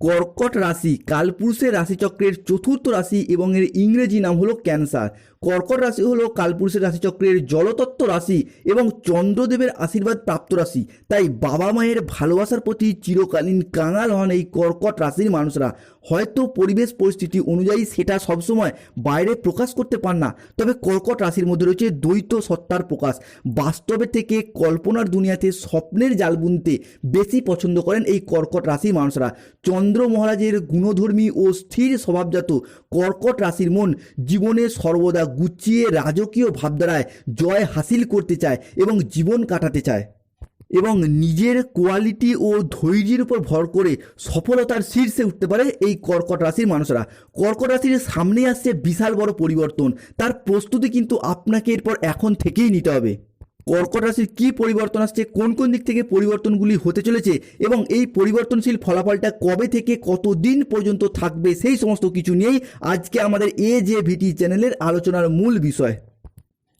কর্কট রাশি, কালপুরুষের রাশিচক্রের চতুর্থ রাশি এবং এর ইংরেজি নাম হলো ক্যান্সার। কর্কট রাশি হলো কালপুরুষের রাশিচক্রের জলতত্ত্ব রাশি এবং চন্দ্রদেবের আশীর্বাদ প্রাপ্ত রাশি। তাই বাবা মায়ের ভালোবাসার প্রতি চিরকালীন কাঙাল হন এই কর্কট রাশির মানুষরা। হয়তো পরিবেশ পরিস্থিতি অনুযায়ী সেটা সবসময় বাইরে প্রকাশ করতে পান না। তবে কর্কট রাশির মধ্যে রয়েছে দ্বৈত সত্তার প্রকাশ। বাস্তবে থেকে কল্পনার দুনিয়াতে স্বপ্নের জাল বুনতে বেশি পছন্দ করেন এই কর্কট রাশির মানুষরা। চন্দ্র মহারাজের গুণধর্মী ও স্থির স্বভাবজাত কর্কট রাশির মন জীবনে সর্বদা গুছিয়ে রাজকীয় ভাবধারায় জয় হাসিল করতে চায় এবং জীবন কাটাতে চায়। এবং নিজের কোয়ালিটি ও ধৈর্যের উপর ভর করে সফলতার শীর্ষে উঠতে পারে এই কর্কট রাশির মানুষরা। কর্কট রাশির সামনে আসছে বিশাল বড় পরিবর্তন। তার প্রস্তুতি কিন্তু আপনাকে এরপর এখন থেকেই নিতে হবে। কর্কট রাশির কী পরিবর্তন আসছে, কোন কোন দিক থেকে পরিবর্তনগুলি হতে চলেছে এবং এই পরিবর্তনশীল ফলাফলটা কবে থেকে কত দিন পর্যন্ত থাকবে সেই সমস্ত কিছু নিয়েই আজকে আমাদের এ যে ভিটি চ্যানেলের আলোচনার মূল বিষয়।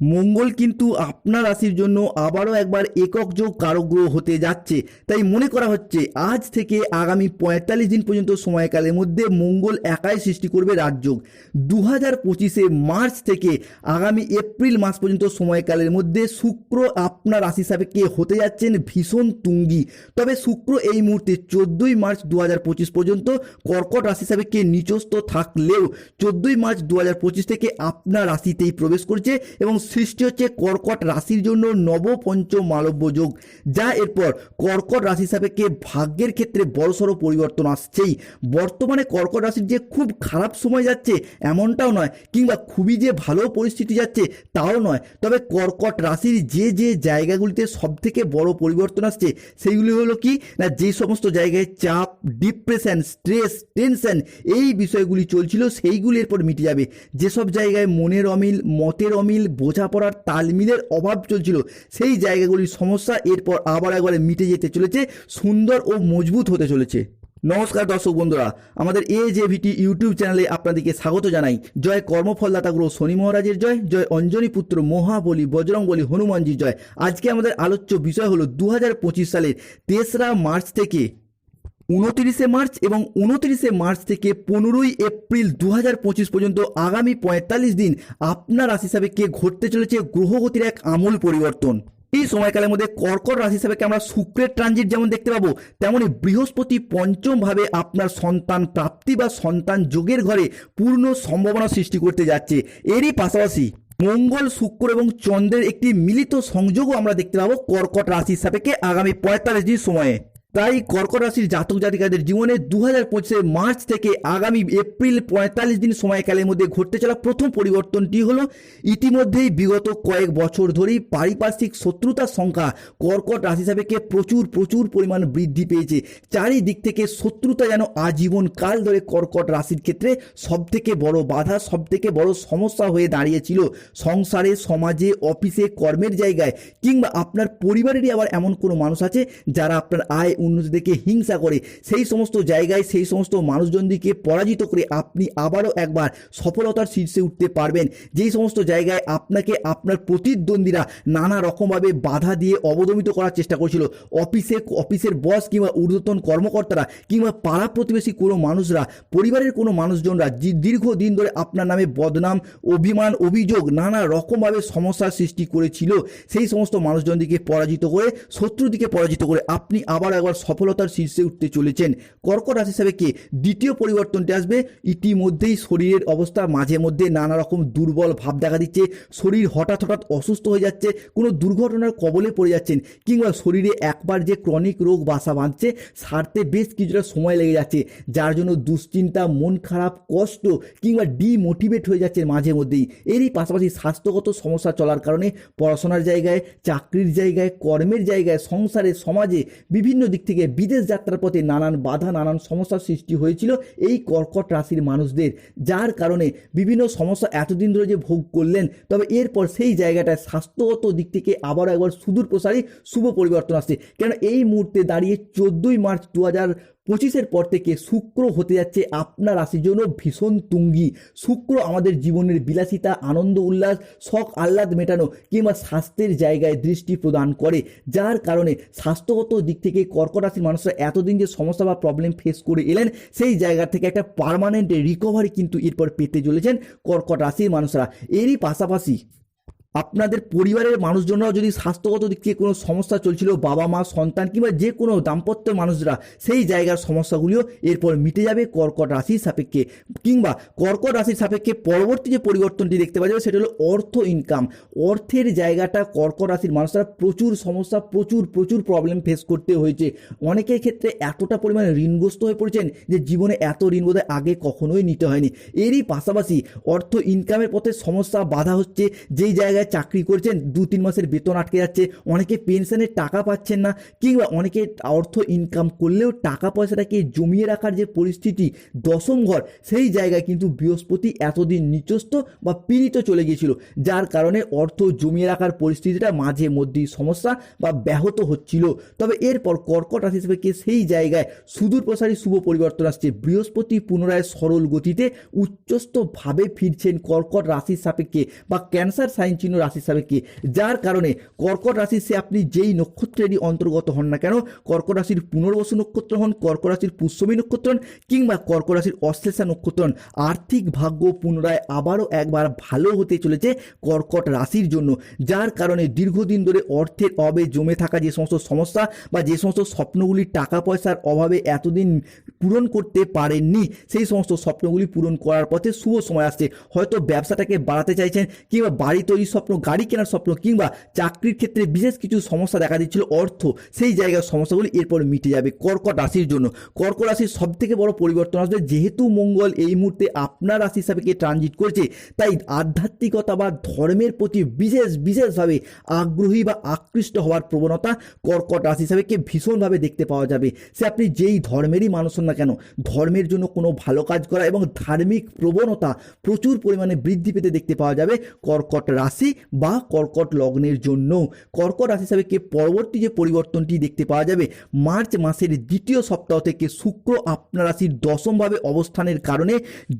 মঙ্গল কিন্তু আপনার রাশির জন্য আবারও একবার একক যোগ কারগ্রহ হতে যাচ্ছে। তাই মনে করা হচ্ছে, আজ থেকে আগামী পঁয়তাল্লিশ দিন পর্যন্ত সময়কালের মধ্যে মঙ্গল একাই সৃষ্টি করবে রাজযোগ দু হাজার পঁচিশে মার্চ থেকে আগামী এপ্রিল মাস পর্যন্ত সময়কালের মধ্যে শুক্র আপনার রাশি সাপেক্ষে হতে যাচ্ছেন ভীষণ তুঙ্গি। তবে শুক্র এই মুহূর্তে চোদ্দোই মার্চ দু হাজার পঁচিশ পর্যন্ত কর্কট রাশি সাপেক্ষে নিচস্থ থাকলেও চোদ্দোই মার্চ দু হাজার পঁচিশ থেকে আপনার রাশিতেই প্রবেশ করছে এবং সৃষ্টি হচ্ছে কর্কট রাশির জন্য নব পঞ্চম মালব্য যোগ, যা এরপর কর্কট রাশি সাপেক্ষে ভাগ্যের ক্ষেত্রে বড়সড় পরিবর্তন আসছেই। বর্তমানে কর্কট রাশির যে খুব খারাপ সময় যাচ্ছে এমনটাও নয়, কিংবা খুবই যে ভালো পরিস্থিতি যাচ্ছে তাও নয়। তবে কর্কট রাশির যে যে জায়গাগুলিতে সব থেকে বড় পরিবর্তন আসছে, সেইগুলি হলো কি? না, যে সমস্ত জায়গায় চাপ, ডিপ্রেশন, স্ট্রেস, টেনশন এই বিষয়গুলি চলছিল, সেইগুলি এরপর মিটে যাবে। যেসব জায়গায় মনের অমিল, মতের অমিল বোঝাপড়ার তালমিলের অভাব চলছিল। সেই জায়গাগুলির সমস্যা এরপর আবার একবারে মিটে যেতে চলেছে, সুন্দর ও মজবুত হতে চলেছে। নমস্কার দর্শক বন্ধুরা, আমাদের এ জে ভিটি ইউটিউব চ্যানেলে আপনাদেরকে স্বাগত জানাই। জয় কর্মফলদাতা গ্রহ শনি মহারাজের জয় জয় অঞ্জনী পুত্র মহাবলী বজরং বলি হনুমানজির জয়। আজকে আমাদের আলোচ্য বিষয় হলো দু হাজার পঁচিশ সালের তেসরা মার্চ থেকে উনতিরিশে মার্চ এবং উনতিরিশে মার্চ থেকে পনেরোই এপ্রিল দু পর্যন্ত আগামী পঁয়তাল্লিশ দিন আপনার রাশি হিসাবে কে ঘটতে চলেছে গ্রহগতির এক আমূল পরিবর্তন। এই সময়কালের মধ্যে কর্কট রাশি হিসাবে আমরা শুক্রের ট্রানজিট যেমন দেখতে পাবো, তেমনি বৃহস্পতি পঞ্চম ভাবে আপনার সন্তান প্রাপ্তি বা সন্তান যোগের ঘরে পূর্ণ সম্ভাবনা সৃষ্টি করতে যাচ্ছে। এরই পাশাপাশি মঙ্গল, শুক্র এবং চন্দ্রের একটি মিলিত সংযোগও আমরা দেখতে পাবো কর্কট রাশির সাপেক্ষে আগামী পঁয়তাল্লিশ দিন সময়ে। তাই কর্কট রাশির জাতক জাতিকাদের জীবনে দু হাজার মার্চ থেকে আগামী এপ্রিল পঁয়তাল্লিশ দিন সময়কালের মধ্যে ঘটতে চলা প্রথম পরিবর্তনটি হলো ইতিমধ্যেই বিগত কয়েক বছর ধরেই পারিপার্শ্বিক শত্রুতার সংখ্যা কর্কট রাশি সাপেক্ষে প্রচুর প্রচুর পরিমাণ বৃদ্ধি পেয়েছে। চারিদিক থেকে শত্রুতা যেন আজীবন কাল ধরে কর্কট রাশির ক্ষেত্রে সব থেকে বড় বাধা সব থেকে বড় সমস্যা হয়ে দাঁড়িয়েছিল। সংসারে, সমাজে, অফিসে, কর্মের জায়গায় কিংবা আপনার পরিবারেরই আবার এমন কোনো মানুষ আছে যারা আপনার আয় উন্নতি দেখে হিংসা করে, সেই সমস্ত জায়গায় সেই সমস্ত মানুষজনদিকে পরাজিত করে আপনি আবারও একবার সফলতার শীর্ষে উঠতে পারবেন। যেই সমস্ত জায়গায় আপনাকে আপনার প্রতিদ্বন্দ্বীরা নানা রকমভাবে বাধা দিয়ে অবদমিত করার চেষ্টা করছিল। অফিসে, অফিসের বস কিংবা ঊর্ধ্বতন কর্মকর্তারা কিংবা পাড়া প্রতিবেশী কোনো মানুষরা, পরিবারের কোনো মানুষজনরা দীর্ঘদিন ধরে আপনার নামে বদনাম, অভিমান, অভিযোগ, নানা রকমভাবে সমস্যার সৃষ্টি করেছিল। সেই সমস্ত মানুষজনদিকে পরাজিত করে, শত্রুদিকে পরাজিত করে আপনি আবার একবার সফলতার শীর্ষে উঠতে চলেছেন। কর্কট রাশি হিসাবে কে দ্বিতীয় পরিবর্তনটি আসবে? ইতিমধ্যেই শরীরের অবস্থা মাঝে মধ্যে নানা রকম দুর্বল ভাব দেখা দিচ্ছে। শরীর হঠাৎ হঠাৎ অসুস্থ হয়ে যাচ্ছে, কোনো দুর্ঘটনার কবলে পড়ে যাচ্ছেন কিংবা শরীরে একবার যে ক্রনিক রোগ বাসা বাঁধছে, সারতে বেশ কিছুটা সময় লেগে যাচ্ছে, যার জন্য দুশ্চিন্তা, মন খারাপ, কষ্ট কিংবা ডিমোটিভেট হয়ে যাচ্ছে মাঝে মধ্যেই। এরই পাশাপাশি স্বাস্থ্যগত সমস্যা চলার কারণে পড়াশোনার জায়গায়, চাকরির জায়গায়, কর্মের জায়গায়, সংসারে, সমাজে বিভিন্ন দিক থেকে বিদেশ যাত্রার পথে নানান বাধা, নানান সমস্যার সৃষ্টি হয়েছিল এই কর্কট রাশির মানুষদের, যার কারণে বিভিন্ন সমস্যা এতদিন ধরে যে ভোগ করলেন, তবে এরপর সেই জায়গাটায় স্বাস্থ্যগত দিক থেকে আবারও একবার সুদূর প্রসারী শুভ পরিবর্তন আসছে। কেন এই মুহূর্তে দাঁড়িয়ে চোদ্দোই মার্চ দু হাজার পঁচিশের পর থেকে শুক্র হতে যাচ্ছে আপনার রাশির জন্য ভীষণ তুঙ্গি। শুক্র আমাদের জীবনের বিলাসিতা, আনন্দ, উল্লাস, শখ, আহ্লাদ মেটানো কিংবা স্বাস্থ্যের জায়গায় দৃষ্টি প্রদান করে, যার কারণে স্বাস্থ্যগত দিক থেকে কর্কট রাশির মানুষরা এতদিন যে সমস্যা বা প্রবলেম ফেস করে এলেন, সেই জায়গা থেকে একটা পার্মানেন্ট রিকভারি কিন্তু এরপর পেতে চলেছেন কর্কট রাশির মানুষরা। এরই পাশাপাশি আপনাদের পরিবারের মানুষজনরাও যদি স্বাস্থ্যগত দিক থেকে কোনো সমস্যা চলছিল, বাবা মা, সন্তান কিংবা যে কোনো দাম্পত্যের মানুষরা, সেই জায়গার সমস্যাগুলিও এরপর মিটে যাবে কর্কট রাশির সাপেক্ষে। কিংবা কর্কট রাশির সাপেক্ষে পরবর্তী যে পরিবর্তনটি দেখতে পাওয়া যাবে, সেটা হলো অর্থ ইনকাম অর্থের জায়গাটা কর্কট রাশির মানুষরা প্রচুর সমস্যা, প্রচুর প্রচুর প্রবলেম ফেস করতে হয়েছে। অনেকের ক্ষেত্রে এতটা পরিমাণে ঋণগ্রস্ত হয়ে পড়েছেন যে জীবনে এত ঋণ বোধহয় আগে কখনোই নিতে হয়নি। এরই পাশাপাশি অর্থ ইনকামের পথে সমস্যা, বাধা হচ্ছে। যেই জায়গায় চাকরি করছেন, দু তিন মাসের বেতন আটকে যাচ্ছে, অনেকে পেনশনের টাকা পাচ্ছেন না, কিংবা অনেকে অর্থ ইনকাম করলেও টাকা পয়সাটাকে জমিয়ে রাখার যে পরিস্থিতি, দশম ঘর, সেই জায়গায় কিন্তু বৃহস্পতি এতদিন নিচস্ত বা পীড়িত চলে গিয়েছিল, যার কারণে অর্থ জমিয়ে রাখার পরিস্থিতিটা মাঝে মধ্যেই সমস্যা বা ব্যাহত হচ্ছিল। তবে এরপর কর্কট রাশি হিসেবে সেই জায়গায় সুদূর প্রসারী শুভ পরিবর্তন আসছে, বৃহস্পতি পুনরায় সরল গতিতে উচ্চস্থভাবে ফিরছেন কর্কট রাশির সাপেক্ষে, বা ক্যান্সার সাইন চিহ্ন রাশির সাপেক্ষে যার কারণে কর্কট রাশি সে আপনি যেই নক্ষত্রেরই অন্তর্গত হন না কেন, কর্কট রাশির পুনর্বসু নক্ষত্র হন, কর্কট রাশির পুষ্যমী নক্ষত্র হন, কিংবা কর্কট রাশির অশ্লেষা নক্ষত্র হন, আর্থিক ভাগ্য পুনরায় আবারও একবার ভালো হতে চলেছে কর্কট রাশির জন্য। যার কারণে দীর্ঘদিন ধরে অর্থের অভাবে জমে থাকা যে সমস্ত সমস্যা বা যে সমস্ত স্বপ্নগুলি টাকা পয়সার অভাবে এতদিন পূরণ করতে পারেননি, সেই সমস্ত স্বপ্নগুলি পূরণ করার পথে শুভ সময় আসছে। হয়তো ব্যবসাটাকে বাড়াতে চাইছেন কিংবা বাড়ি তৈরির স্বপ্ন, গাড়ি কেনার স্বপ্ন কিংবা চাকরির ক্ষেত্রে বিশেষ কিছু সমস্যা দেখা দিচ্ছিল অর্থ, সেই জায়গার সমস্যাগুলি এরপর মিটে যাবে কর্কট রাশির জন্য। কর্কট রাশির সব থেকে বড় পরিবর্তন আসবে যেহেতু মঙ্গল এই মুহূর্তে আপনার রাশি হিসাবে কে ট্রানজিট করছে, তাই আধ্যাত্মিকতা বা ধর্মের প্রতি বিশেষ, বিশেষভাবে আগ্রহী বা আকৃষ্ট হওয়ার প্রবণতা কর্কট রাশি হিসাবে কে ভীষণভাবে দেখতে পাওয়া যাবে। সে আপনি যেই ধর্মেরই মানুষ না কেন, ধর্মের জন্য কোনো ভালো কাজ করা এবং ধার্মিক প্রবণতা প্রচুর পরিমাণে বৃদ্ধি পেতে দেখতে পাওয়া যাবে কর্কট রাশি বা কর্কট লগ্নের জন্য কর্কট রাশি হিসাবে কে পরবর্তী যে পরিবর্তনটি দেখতে পাওয়া যাবে, মার্চ মাসের দ্বিতীয় সপ্তাহ থেকে শুক্র আপনার রাশির দশমভাবে অবস্থানের কারণে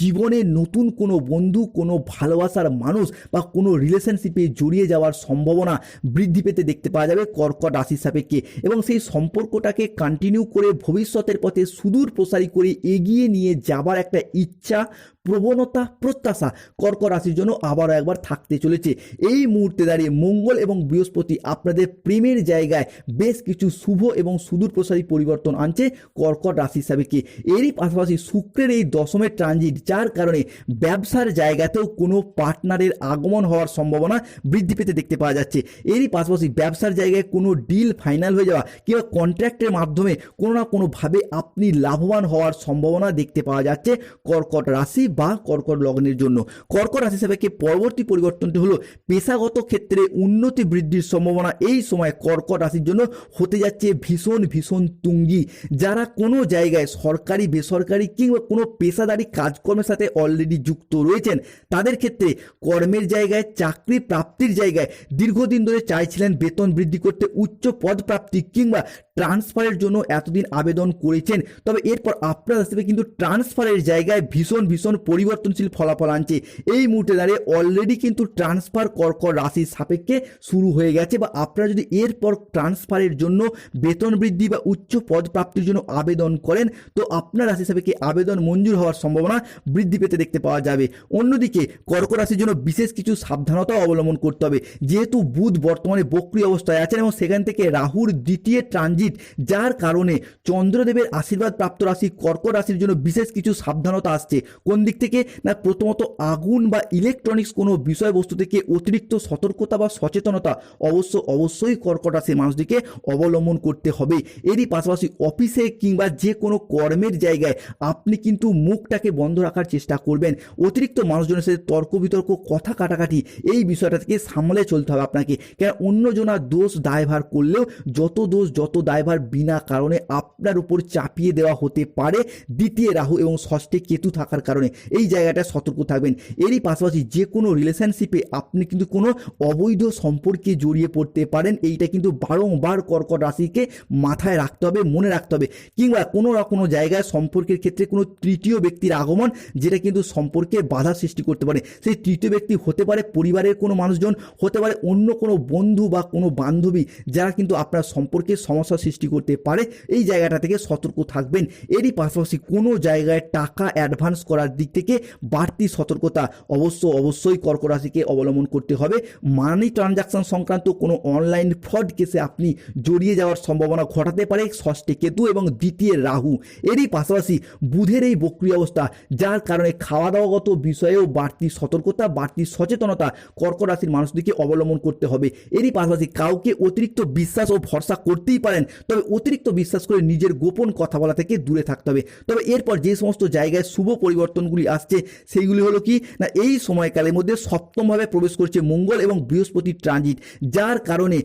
জীবনে নতুন কোনো বন্ধু, কোনো ভালোবাসার মানুষ বা কোনো রিলেশনশিপে জড়িয়ে যাওয়ার সম্ভাবনা বৃদ্ধি পেতে দেখতে পাওয়া যাবে কর্কট রাশির সাপেক্ষে এবং সেই সম্পর্কটাকে কন্টিনিউ করে ভবিষ্যতের পথে সুদূর প্রসারী করে এগিয়ে নিয়ে যাবার একটা ইচ্ছা, প্রবণতা, প্রত্যাশা কর্কট রাশির জন্য আবারও একবার থাকতে চলেছে। এই মুহূর্তে দাঁড়িয়ে মঙ্গল এবং বৃহস্পতি আপনাদের প্রেমের জায়গায় বেশ কিছু শুভ এবং সুদূর প্রসারী পরিবর্তন আনছে কর্কট রাশি হিসাবে কি? এরই পাশাপাশি শুক্রের এই দশমের ট্রানজিট যার কারণে ব্যবসার জায়গাতেও কোনো পার্টনারের আগমন হওয়ার সম্ভাবনা বৃদ্ধি পেতে দেখতে পাওয়া যাচ্ছে। এরই পাশাপাশি ব্যবসার জায়গায় কোনো ডিল ফাইনাল হয়ে যাওয়া কিংবা কন্ট্রাক্টের মাধ্যমে কোনো না কোনোভাবে আপনি লাভবান হওয়ার সম্ভাবনা দেখতে পাওয়া যাচ্ছে কর্কট রাশি বা কর্কট লগ্নের জন্য। কর্কট রাশি হিসাবে পরবর্তী পরিবর্তনটি হলো পেশাগত ক্ষেত্রে উন্নতি বৃদ্ধির সম্ভাবনা এই সময় কর্কট রাশির জন্য হতে যাচ্ছে ভীষণ ভীষণ তুঙ্গি। যারা কোনো জায়গায় সরকারি, বেসরকারি কিংবা কোনো পেশাদারি কাজকর্মের সাথে অলরেডি যুক্ত রয়েছেন, তাদের ক্ষেত্রে কর্মের জায়গায়, চাকরি প্রাপ্তির জায়গায় দীর্ঘদিন ধরে চাইছিলেন বেতন বৃদ্ধি করতে, উচ্চ পদ প্রাপ্তি কিংবা ট্রান্সফারের জন্য এতদিন আবেদন করেছেন। তবে এরপর আপনার হিসেবে কিন্তু ট্রান্সফারের জায়গায় ভীষণ ভীষণ পরিবর্তনশীল ফলাফল আনছে। এই মুহূর্তে দাঁড়িয়ে অলরেডি কিন্তু ট্রান্সফার কর্কট রাশির সাপেক্ষে শুরু হয়ে গেছে বা আপনারা যদি এরপর ট্রান্সফারের জন্য বেতন বৃদ্ধি বা উচ্চ পদ প্রাপ্তির জন্য আবেদন করেন, তো আপনার রাশি সাপেক্ষে আবেদন মঞ্জুর হওয়ার সম্ভাবনা বৃদ্ধি পেতে দেখতে পাওয়া যাবে। অন্যদিকে কর্ক রাশির জন্য বিশেষ কিছু সাবধানতা অবলম্বন করতে হবে। যেহেতু বুধ বর্তমানে বক্রি অবস্থায় আছেন এবং সেখান থেকে রাহুর দ্বিতীয় ট্রানজিট যার কারণে চন্দ্রদেবের আশীর্বাদ প্রাপ্ত রাশি কর্ক রাশির জন্য বিশেষ কিছু সাবধানতা আসছে। কোন দিক থেকে? না, প্রথমত আগুন বা ইলেকট্রনিক্স কোনো বিষয়বস্তু থেকে অতিরিক্ত সতর্কতা বা সচেতনতা অবশ্য অবশ্যই কর্কট রাশির মানুষদিকে অবলম্বন করতে হবে। এরই পাশাপাশি অফিসে কিংবা যে কোনো কর্মের জায়গায় আপনি কিন্তু মুখটাকে বন্ধ রাখার চেষ্টা করবেন। অতিরিক্ত মানুষজনের সাথে তর্ক বিতর্ক, কথা কাটাকাটি এই বিষয়টা থেকে সামলে চলতে হবে আপনাকে। কেন অন্যজনার দোষ দায়ভার করলেও যত দোষ, যত দায়ভার বিনা কারণে আপনার উপর চাপিয়ে দেওয়া হতে পারে দ্বিতীয় রাহু এবং ষষ্ঠে কেতু থাকার কারণে। এই জায়গাটা সতর্ক থাকবেন। এরই পাশাপাশি যে কোনো রিলেশনশিপে আপনি কিন্তু কোনো অবৈধ সম্পর্কে জড়িয়ে পড়তে পারেন, এইটা কিন্তু বারংবার কর্কট রাশিকে মাথায় রাখতে হবে, মনে রাখতে হবে। কিংবা কোনো না কোনো জায়গায় সম্পর্কের ক্ষেত্রে কোনো তৃতীয় ব্যক্তির আগমন যেটা কিন্তু সম্পর্কে বাধা সৃষ্টি করতে পারে। সেই তৃতীয় ব্যক্তি হতে পারে পরিবারের কোনো মানুষজন, হতে পারে অন্য কোনো বন্ধু বা কোনো বান্ধবী যারা কিন্তু আপনার সম্পর্কে সমস্যা সৃষ্টি করতে পারে। এই জায়গাটা থেকে সতর্ক থাকবেন। এরই পাশাপাশি কোনো জায়গায় টাকা অ্যাডভান্স করার দিক থেকে বাড়তি সতর্কতা অবশ্য অবশ্যই কর্ক রাশিকে অবলম্বন করতে হবে। মানি ট্রানজাকশন সংক্রান্ত কোনো অনলাইন ফ্রড কেসে আপনি জড়িয়ে যাওয়ার সম্ভাবনা ঘটাতে পারে, ষষ্ঠী কেতু এবং দ্বিতীয় রাহু। এরই পাশাপাশি বুধের এই বক্রি অবস্থা যার কারণে খাওয়া দাওয়াগত বিষয়েও বাড়তি সতর্কতা, বাড়তি সচেতনতা কর্ক রাশির মানুষদেরকে অবলম্বন করতে হবে। এরই পাশাপাশি কাউকে অতিরিক্ত বিশ্বাস ও ভরসা করতেই পারেন, তবে অতিরিক্ত বিশ্বাস করে নিজের গোপন কথা বলা থেকে দূরে থাকতে হবে। তবে এরপর যে সমস্ত জায়গায় শুভ পরিবর্তনগুলি আসছে, সেইগুলি হলো কি? না, এই সময়কালের মধ্যে সপ্তমভাবে প্রবেশ করছে মঙ্গল এবং বৃহস্পতি ট্রানজিট, যার কারণে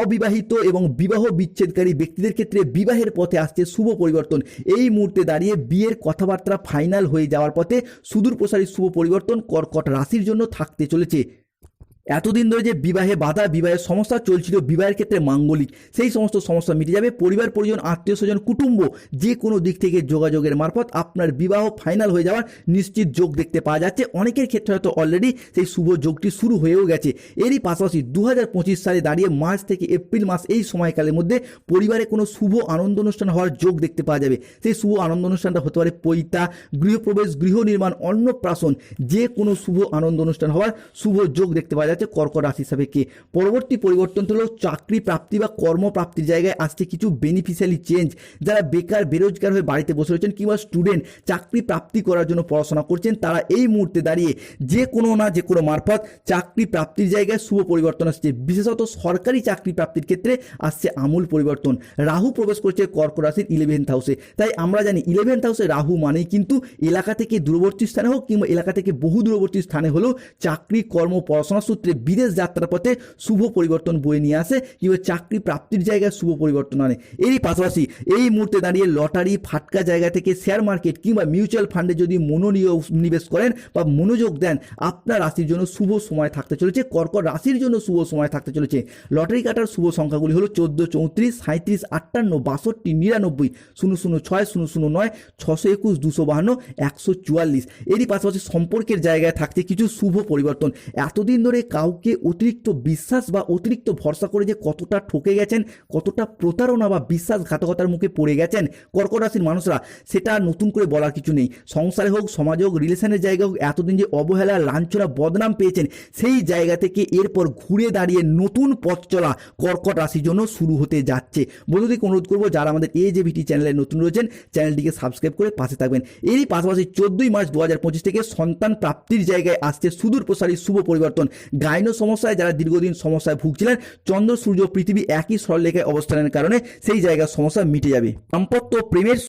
অবিবাহিত এবং বিবাহ বিচ্ছেদকারী ব্যক্তিদের ক্ষেত্রে বিবাহের পথে আসছে শুভ পরিবর্তন। এই মুহূর্তে দাঁড়িয়ে বিয়ের কথাবার্তা ফাইনাল হয়ে যাওয়ার পথে সুদূর প্রসারী শুভ পরিবর্তন কর্কট রাশির জন্য থাকতে চলেছে। এতদিন ধরে যে বিবাহে বাধা, বিবাহের সমস্যা চলছিল, বিবাহের ক্ষেত্রে মাঙ্গলিক, সেই সমস্ত সমস্যা মিটে যাবে। পরিবার, পরিজন, আত্মীয়, স্বজন, কুটুম্ব, যে কোনো দিক থেকে যোগাযোগের মারফত আপনার বিবাহ ফাইনাল হয়ে যাওয়ার নিশ্চিত যোগ দেখতে পাওয়া যাচ্ছে। অনেকের ক্ষেত্রে হয়তো অলরেডি সেই শুভ যোগটি শুরু হয়েও গেছে। এরই পাশাপাশি দু হাজার পঁচিশ সালে দাঁড়িয়ে মার্চ থেকে এপ্রিল মাস এই সময়কালের মধ্যে পরিবারে কোনো শুভ আনন্দ অনুষ্ঠান হওয়ার যোগ দেখতে পাওয়া যাবে। সেই শুভ আনন্দ অনুষ্ঠানটা হতে পারে পৈতা, গৃহপ্রবেশ, গৃহ নির্মাণ, অন্নপ্রাশন, যে কোনো শুভ আনন্দ অনুষ্ঠান হওয়ার শুভ যোগ দেখতে পাওয়া যাচ্ছে কর্ক রাশি হিসাবে কে? পরবর্তী পরিবর্তন হলো চাকরি প্রাপ্তি বা কর্মপ্রাপ্তির জায়গায় আসছে কিছু বেনিফিশিয়ালি চেঞ্জ যারা বেকার, বেরোজগার হয়ে বাড়িতে বসে রয়েছেন কিংবা স্টুডেন্ট চাকরি প্রাপ্তি করার জন্য পড়াশোনা করছেন, তারা এই মুহূর্তে দাঁড়িয়ে যে কোনো না যে কোনো মারফত চাকরি প্রাপ্তির জায়গায় শুভ পরিবর্তন আসছে। বিশেষত সরকারি চাকরি প্রাপ্তির ক্ষেত্রে আসছে আমূল পরিবর্তন। রাহু প্রবেশ করছে কর্ক রাশির ইলেভেন্থ হাউসে তাই আমরা জানি ইলেভেন্থ হাউসে রাহু মানেই কিন্তু এলাকা থেকে দূরবর্তী স্থানে হোক কিংবা এলাকা থেকে বহু দূরবর্তী স্থানে হলেও চাকরি, কর্ম, পড়াশোনা সূত্রে বিদেশ যাত্রার পথে শুভ পরিবর্তন বয়ে নিয়ে আসে কিংবা চাকরি প্রাপ্তির জায়গায় শুভ পরিবর্তন আনে। এরই পাশাপাশি এই মুহূর্তে দাঁড়িয়ে লটারি, ফাটকা জায়গা থেকে শেয়ার মার্কেট কিংবা মিউচুয়াল ফান্ডে যদি মনোনিবেশ করেন বা মনোযোগ দেন, আপনার রাশির জন্য শুভ সময় থাকতে চলেছে, কর্কট রাশির জন্য শুভ সময় থাকতে চলেছে। লটারি কাটার শুভ সংখ্যাগুলি হলো চোদ্দ, চৌত্রিশ সাঁত্রিশ আটান্ন, বাষট্টি, নিরানব্বই, শূন্য শূন্য, ছয়, শূন্য শূন্য, নয়, ছশো একুশ, দুশো বাহান্ন, একশো চুয়াল্লিশ। এরই পাশাপাশি সম্পর্কের জায়গায় থাকছে কিছু শুভ পরিবর্তন। এতদিন ধরে কাউকে অতিরিক্ত বিশ্বাস বা অতিরিক্ত ভরসা করে যে কতটা ঠকে গেছেন, কতটা প্রতারণা বা বিশ্বাসঘাতকতার মুখে পড়ে গেছেন কর্কট রাশির মানুষরা, সেটা নতুন করে বলার কিছু নেই। সংসারে হোক, সমাজে হোক, রিলেশনের জায়গা হোক, এতদিন যে অবহেলা, লাঞ্ছনা, বদনাম পেয়েছেন, সেই জায়গা থেকে এরপর ঘুরে দাঁড়িয়ে নতুন পথ চলা কর্কট রাশির জন্য শুরু হতে যাচ্ছে। বন্ধুদেরকে অনুরোধ করব, যারা আমাদের এ যে ভিটি চ্যানেলে নতুন রয়েছেন, চ্যানেলটিকে সাবস্ক্রাইব করে পাশে থাকবেন। এরই পাশাপাশি চোদ্দই মার্চ দু হাজার পঁচিশ থেকে সন্তান প্রাপ্তির জায়গায় আসছে সুদূর প্রসারী শুভ পরিবর্তন। গাইনো সমস্যায় যারা দীর্ঘদিন সমস্যায় ভুগছিলেন, চন্দ্র, সূর্য, পৃথিবী একই সরলেখায় অবস্থানের কারণে সেই জায়গার সমস্যা মিটে যাবে। দাম্পত্য প্রেমের